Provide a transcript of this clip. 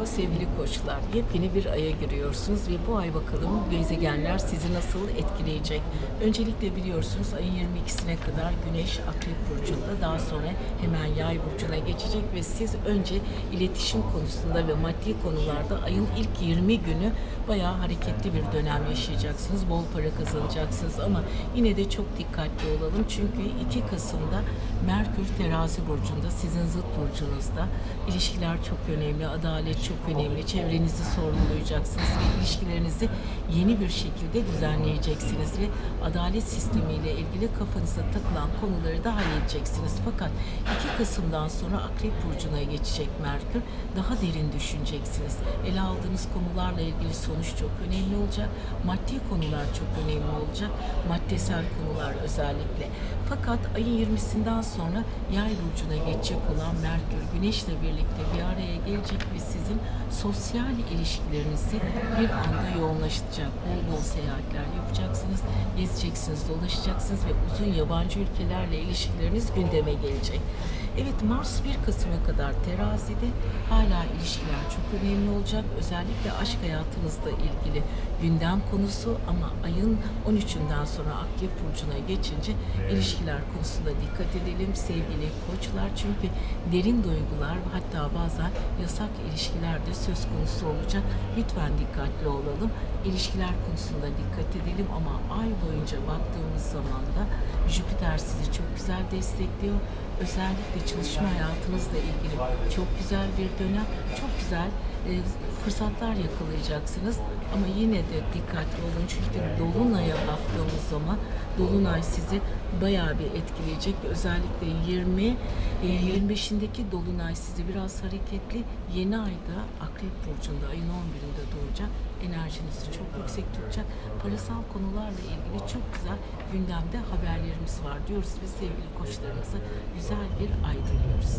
Merhaba sevgili koçlar. Yepyeni bir aya giriyorsunuz ve bu ay bakalım gezegenler sizi nasıl etkileyecek? Öncelikle biliyorsunuz ayın 22'sine kadar Güneş Akrep Burcu'nda daha sonra hemen Yay Burcu'na geçecek ve siz önce iletişim konusunda ve maddi konularda ayın ilk 20 günü bayağı hareketli bir dönem yaşayacaksınız. Bol para kazanacaksınız ama yine de çok dikkatli olalım. Çünkü 2 Kasım'da Merkür Terazi Burcu'nda sizin zıt burcunuzda ilişkiler çok önemli, adalet çok önemli. Çevrenizi sorgulayacaksınız ve ilişkilerinizi yeni bir şekilde düzenleyeceksiniz ve adalet sistemiyle ilgili kafanıza takılan konuları da halledeceksiniz. Fakat 2 Kasım'dan sonra Akrep Burcu'na geçecek Merkür. Daha derin düşüneceksiniz. Ele aldığınız konularla ilgili sonuç çok önemli olacak. Maddi konular çok önemli olacak. Maddesel konular özellikle. Fakat ayın 20'sinden sonra Yay burcuna geçecek olan Merkür Güneş'le birlikte bir araya gelecek ve sizin sosyal ilişkilerinizi bir anda yoğunlaştıracak. Bol bol seyahatler yapacaksınız, gezeceksiniz, dolaşacaksınız ve uzun yabancı ülkelerle ilişkileriniz gündeme gelecek. Evet Mars 1 Kasım'a kadar terazide hala ilişkiler çok önemli olacak. Özellikle aşk hayatınızla ilgili gündem konusu ama ayın 13'ünden sonra Akrep Burcu'na geçince ilişkiler konusunda dikkat edelim sevgili koçlar. Çünkü derin duygular hatta bazen yasak ilişkiler de söz konusu olacak. Lütfen dikkatli olalım. İlişkiler konusunda dikkat edelim ama ay boyunca baktığımız zaman da Jüpiter sizi çok güzel destekliyor. Özellikle çalışma hayatınızla ilgili çok güzel bir dönem, çok güzel e, fırsatlar yakalayacaksınız. Ama yine de dikkatli olun çünkü Dolunay'a baktığımız zaman Dolunay sizi bayağı bir etkileyecek. Özellikle 20 e, 25'indeki Dolunay sizi biraz hareketli. Yeni ayda Akrep Burcu'nda ayın 11'inde doğacak. Enerjinizi çok yüksek tutacak. Parasal konularla ilgili çok güzel gündemde haberlerimiz var diyoruz ve sevgili koçlarımıza güzel bir ay diliyoruz.